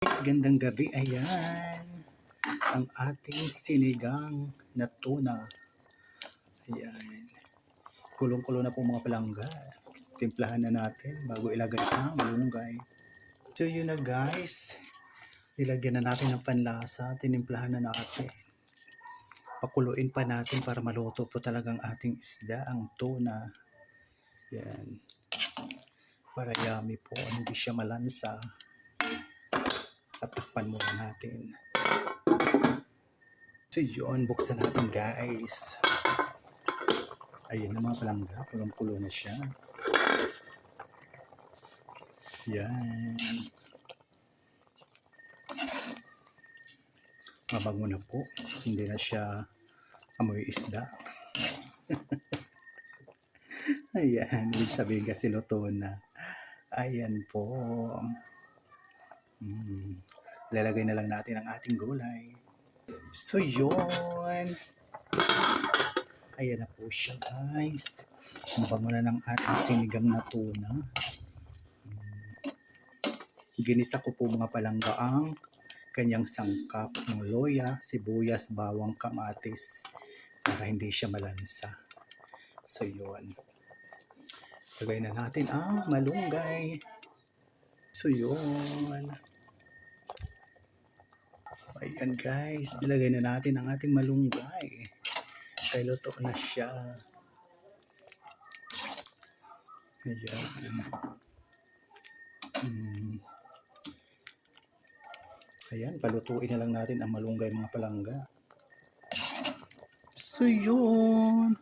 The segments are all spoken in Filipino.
Guys, gandang gabi. Ayan. Ang ating sinigang na tuna. Ayan. Kulong-kulo na po mga palangga. Timplahan na natin bago ilagay ang malunggay. So yun na guys. Ilagyan na natin ng panlasa. Tinimplahan na natin. Pakuluin pa natin para maluto po talagang ating isda, ang tuna. Yan. Para yummy po. Hindi siya malansa tatakpan muna natin. So yun, buksan natin guys. Ayun na mga palangga, pulong-pulo na siya. Yan. Mabango na po. Hindi na siya amoy isda. Ayan, ibig sabihin kasi luto na. Ayan po. Mm. Lalagay na lang natin ang ating gulay. So, yun. Ayan na po siya, guys. Mabango na ng ating sinigang na tuna. Mm. Ginisa ko po mga palangga ang kanyang sangkap ng loya, sibuyas, bawang, kamatis para hindi siya malansa. So, yun. Lagay na natin ang malunggay. So, yun. Ayan guys, nilagay na natin ang ating malunggay. Kaya luto na siya. Ayan. Hmm. Ayan, palutuin na lang natin ang malunggay mga palangga. So yun.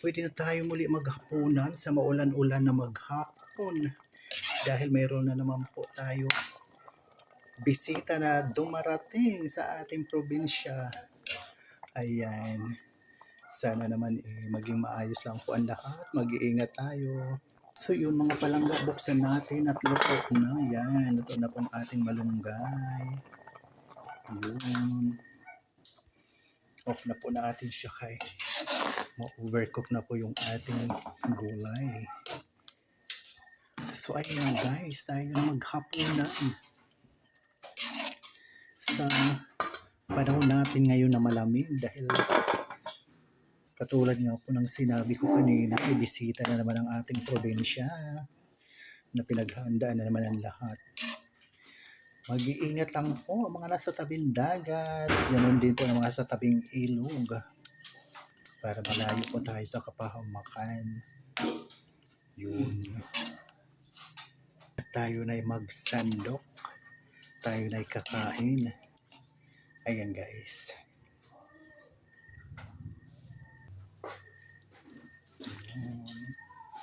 Pwede na tayo muli maghapunan sa maulan-ulan na maghapon. Dahil mayroon na naman po tayo bisita na dumarating sa ating probinsya. Ayan. Sana naman eh, maging maayos lang po ang lahat. Mag-iingat tayo. So yun mga palangga, buksan natin at luto na. Yan, luto na po ang ating malunggay. Yun. Off na po natin siya kay ma-overcook na po yung ating gulay. So ayun guys, tayo na maghapunan sa panahon natin ngayon na malamig dahil katulad nga po ng sinabi ko kanina, ay bisita na naman ang ating probinsya na pinaghandaan na naman ang lahat. Mag-iingat lang po ang mga nasa tabing dagat, ganun din po ang mga sa tabing ilog para malayo po tayo sa kapahamakan. Yun. At tayo na'y magsandok tayo na kakain. Ayan guys.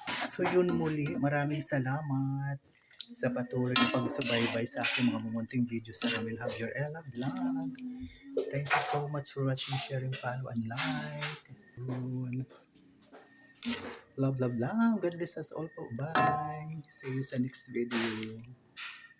So yun muli, maraming salamat sa patuloy na pagsubaybay sa aking mga mumunting video sa Ramil Have Your Ella Vlog. Thank you so much for watching, sharing, follow, and like. Love, love, love. God bless us all po. Bye. See you sa next video.